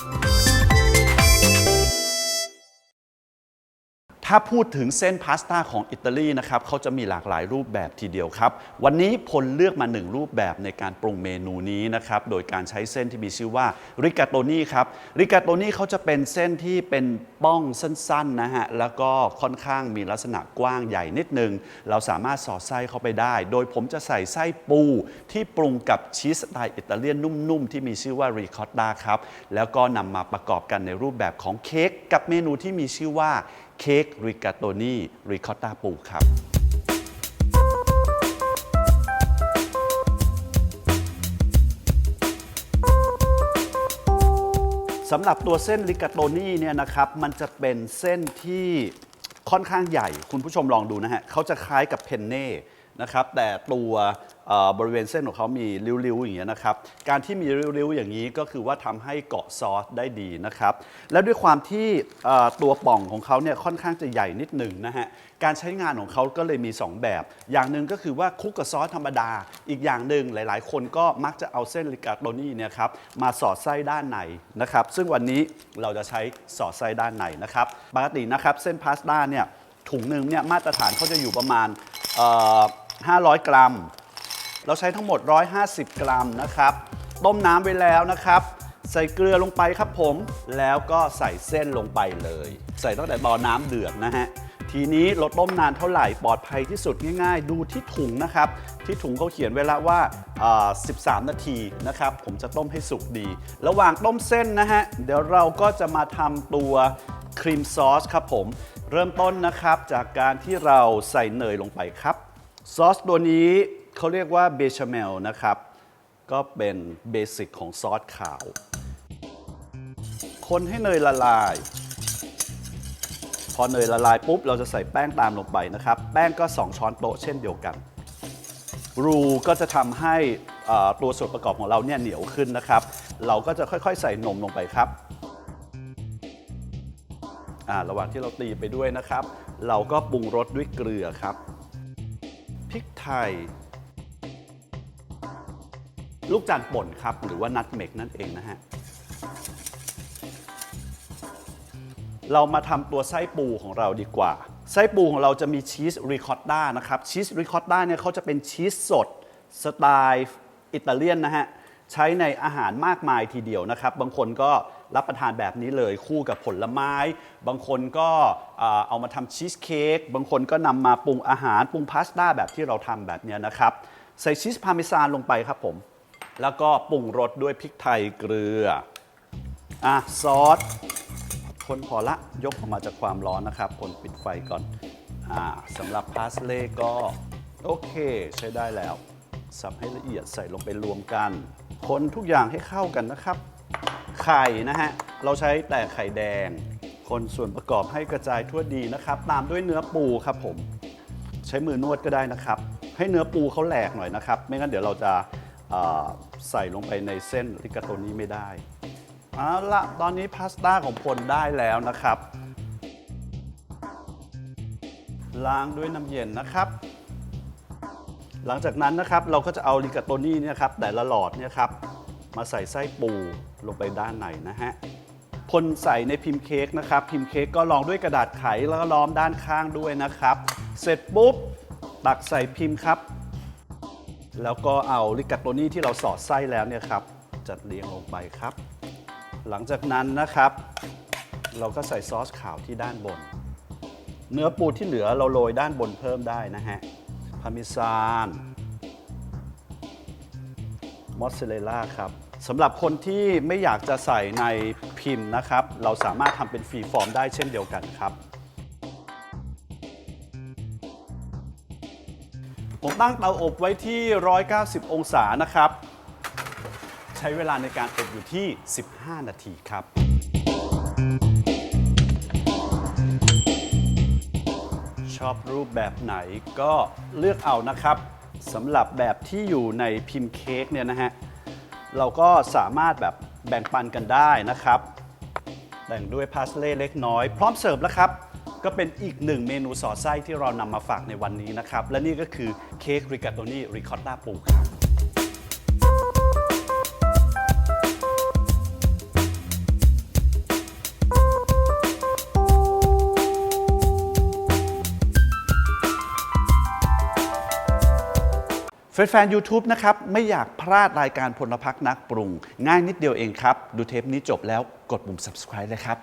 Thank you. ถ้าพูดถึงเส้นพาสต้าของอิตาลีนะครับเขาจะมีหลากหลายรูปแบบทีเดียวครับ วันนี้พลเลือกมาหนึ่งรูปแบบในการปรุงเมนูนี้นะครับโดยการใช้เส้นที่มีชื่อว่าริกาโตนี่ครับริกาโตนี่เขาจะเป็นเส้นที่เป็นป้องสั้นๆนะฮะแล้วก็ค่อนข้างมีลักษณะกว้างใหญ่นิดนึง เราสามารถสอดไส้เข้าไปได้ โดยผมจะใส่ไส้ปูที่ปรุงกับชีสสไตล์อิตาเลียนนุ่มๆที่มีชื่อว่าริคอตตาครับแล้วก็นำมาประกอบกันในรูปแบบของเค้กกับเมนูที่มีชื่อว่า เค้กริกาโตนี่ริคอตตาปูครับสำหรับตัวเส้นริกาโตนี่เนี่ยนะครับ มันจะเป็นเส้นที่ค่อนข้างใหญ่ คุณผู้ชมลองดูนะฮะเขาจะคล้ายกับเพนเน่ นะครับแต่ตัวบริเวณเส้นของเขามีริ้วๆอย่างเงี้ยนะครับการที่มีริ้วๆอย่างนี้ก็คือว่าทำให้เกาะซอสได้ดีนะครับแล้วด้วยความที่ตัวป่องของเขาเนี่ยค่อนข้างจะใหญ่นิดหนึ่งนะฮะการใช้งานของเขาก็เลยมี 2 แบบ อย่างหนึ่งก็คือว่าคุกกับซอสธรรมดา อีกอย่างหนึ่งหลายๆ คนก็มักจะเอาเส้นลิกาโตนี่เนี่ยครับมาสอดไส้ด้านในนะครับซึ่งวันนี้เราจะใช้สอดไส้ด้านในนะครับปกตินะครับเส้นพาสต้าเนี่ยถุงหนึ่งเนี่ยมาตรฐานเขาจะอยู่ประมาณ 500 กรัม เราใช้ทั้งหมด 150 กรัมนะครับ ต้มน้ำไว้แล้วนะครับ ใส่เกลือลงไปครับผม แล้วก็ใส่เส้นลงไปเลย ใส่ตั้งแต่ตอนน้ำเดือดนะฮะ ทีนี้เราต้มนานเท่าไหร่ปลอดภัยที่สุดง่ายๆ ดูที่ถุงนะครับ ที่ถุงเขาเขียนไว้แล้วว่าอ่า13 นาทีนะครับ ผมจะต้มให้สุกดี ระหว่างต้มเส้นนะฮะ เดี๋ยวเราก็จะมาทำตัวครีมซอสครับผม เริ่มต้นนะครับจากการที่เราใส่เนยลงไปครับ ซอสตัวนี้เขาเรียกว่าเบชาเมลนะครับ ก็เป็นเบสิกของซอสขาว คนให้เนยละลาย พอเนยละลายปุ๊บ เราจะใส่แป้งตามลงไปนะครับ แป้งก็ 2 ช้อนโต๊ะเช่นเดียวกัน รูก็จะทำให้ตัวส่วนประกอบของเราเนี่ยเหนียวขึ้นนะครับ เราก็จะค่อยๆ ใส่นมลงไปครับระหว่างที่เราตีไปด้วยนะครับ เราก็ปรุงรสด้วยเกลือครับ พริกไทย ลูกจันป่นครับ หรือว่านัทเมกนั่นเองนะฮะ เรามาทำตัวไส้ปูของเราดีกว่า ไส้ปูของเราจะมีชีสริคอตต้านะครับ ชีสริคอตต้าเนี่ยเขาจะเป็นชีสสด สไตล์อิตาเลียนนะฮะ ใช้ในอาหารมากมายทีเดียวนะครับ บางคนก็รับประทานแบบนี้เลยคู่กับผลไม้ บางคนก็เอามาทำชีสเค้กบางคนก็นำมาปรุงอาหารปรุงพาสต้าแบบที่เราทำแบบนี้นะครับ ใส่ชีสพาเมซานลงไปครับผม แล้วก็ปรุงรสด้วยพริกไทยเกลืออะซอสคนพอละยกออกมาจากความร้อนนะครับ คนปิดไฟก่อนอ่าสำหรับพาสเล่ก็โอเค ใช้ได้แล้ว สับให้ละเอียดใส่ลงไปรวมกัน คนทุกอย่างให้เข้ากันนะครับ ไข่นะฮะ เราใช้แต่ไข่แดง คนส่วนประกอบให้กระจายทั่วดีนะครับ ตามด้วยเนื้อปูครับผม ใช้มือนวดก็ได้นะครับ ให้เนื้อปูเขาแหลกหน่อยนะครับ ไม่งั้นเดี๋ยวเราจะใส่ลงไปในเส้นริกาโตนี้ไม่ได้เอาละตอนนี้พาสต้าของพลได้แล้วนะครับ ล้างด้วยน้ำเย็นนะครับ หลังจากนั้นนะครับเราก็จะเอาริกาโตนี่เนี่ยครับแต่ละหลอดเนี่ยครับมาใส่ไส้ปูลงไปด้านในนะฮะพลใส่ในพิมพ์เค้กนะครับพิมพ์เค้กก็รองด้วยกระดาษไขแล้วก็ล้อมด้านข้างด้วยนะครับ เสร็จปุ๊บตักใส่พิมพ์ครับ แล้วก็เอาริกาโตนี่ที่เราสอดไส้แล้วเนี่ยครับจัดเรียงลงไปครับ หลังจากนั้นนะครับ เราก็ใส่ซอสขาวที่ด้านบน เนื้อปูที่เหลือเราโรยด้านบนเพิ่มได้นะฮะ พาร์เมซานมอสซาเรลล่าครับสำหรับคนที่ไม่อยากจะใส่ในพิมพ์นะครับ เราสามารถทำเป็นฟรีฟอร์มได้เช่นเดียวกันครับ ผมตั้งเตาอบไว้ที่ 190 องศานะครับ ใช้เวลาในการอบอยู่ที่ 15 นาทีครับ ชอบรูปแบบไหนก็เลือกเอานะครับสำหรับแบบที่อยู่ในพิมพ์เค้กเนี่ยนะฮะเราก็สามารถแบบแบ่งปันกันได้นะครับแบ่งด้วยพาสเล่เล็กน้อย พร้อมเสิร์ฟแล้วครับ ก็เป็นอีกหนึ่งเมนูสอดไส้ที่เรานำมาฝากในวันนี้นะครับ และนี่ก็คือเค้กริกาโตนี่ริคอตตาปูครับ แฟนๆ YouTube นะครับ ไม่อยากพลาดรายการพลพักนักปรุง ง่ายนิดเดียวเองครับ ดูเทปนี้จบแล้วกดปุ่ม subscribe เลยครับ